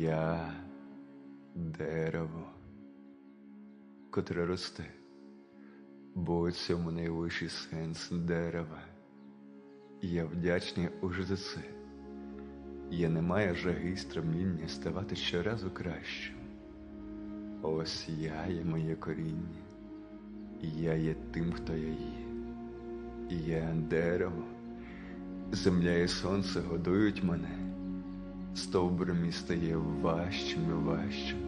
Я дерево, котре росте, бо у цьому найвищий сенс дерева. Я вдячний уже за це. Я не маю жаги й стремління ставати щоразу кращим. Ось я є моє коріння, я є тим, хто я є. Я дерево, земля і сонце годують мене, стовбур мій стає важчим і важчим,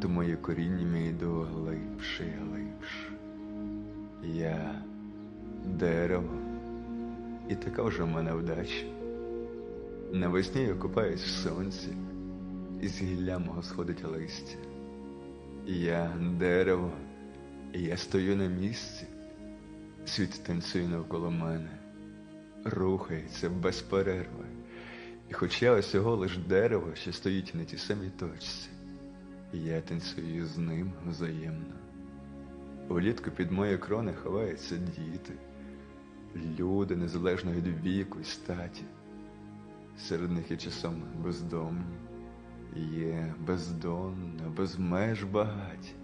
то моє коріння мій йду глибше і глибше. Я дерево, і така вже в мене вдача. Навесні я купаюсь в сонці, і з гілля мого сходить листя. Я дерево, і я стою на місці, світ танцює навколо мене, рухається без перерви. І хоч я усього лиш дерево, що стоїть на тій самій точці, я танцюю з ним взаємно. Влітку під мої крони ховаються діти, люди незалежно від віку і статі. Серед них є часом бездомні, є бездонно, без меж багаті,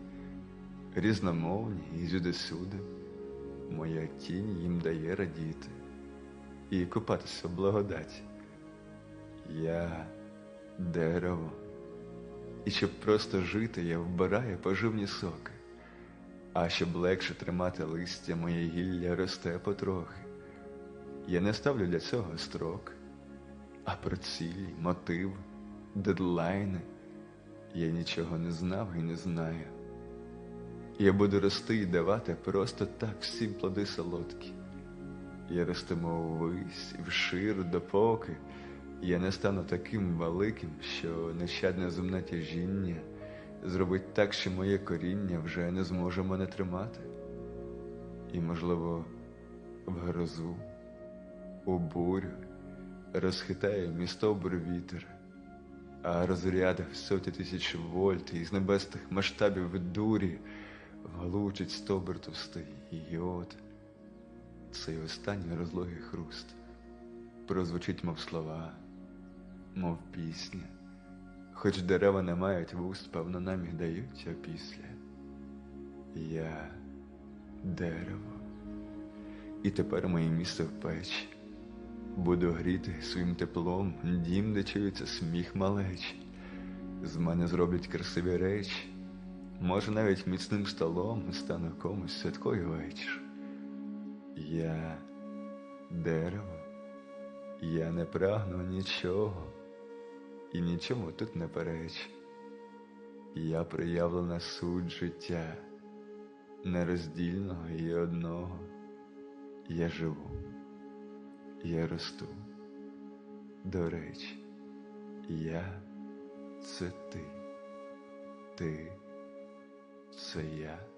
різномовні і сюди-сюди. Моя тінь їм дає радіти і купатися в благодаті. Я дерево, і щоб просто жити, я вбираю поживні соки, а щоб легше тримати листя, моє гілля росте потрохи. Я не ставлю для цього строк а про цілі, мотив, дедлайни я нічого не знав і не знаю. Я буду рости і давати просто так всім плоди солодкі. Я ростиму ввись і вшир, допоки я не стану таким великим, що нещадне земне тяжіння зробить так, що моє коріння вже не зможе мене тримати. І, можливо, в грозу, у бурю розхитає містобр вітер, а розряди в соті тисяч вольт із небесних масштабів дурі вгалучить стобр товстий от цей останній розлогий хруст прозвучить, мов слова, мов пісня. Хоч дерева не мають вуст, певно, нам їх дають опісля. Я дерево, і тепер моє місце в печі. Буду гріти своїм теплом дім, де чується сміх малечі. З мене зроблять красиві речі, може, навіть міцним столом стану комусь святкою вечір. Я дерево, я не прагну нічого і нічому тут не перечу. Я проявлена суть життя нероздільного і одного. Я живу я росту. До речі, я це ти, ти це я.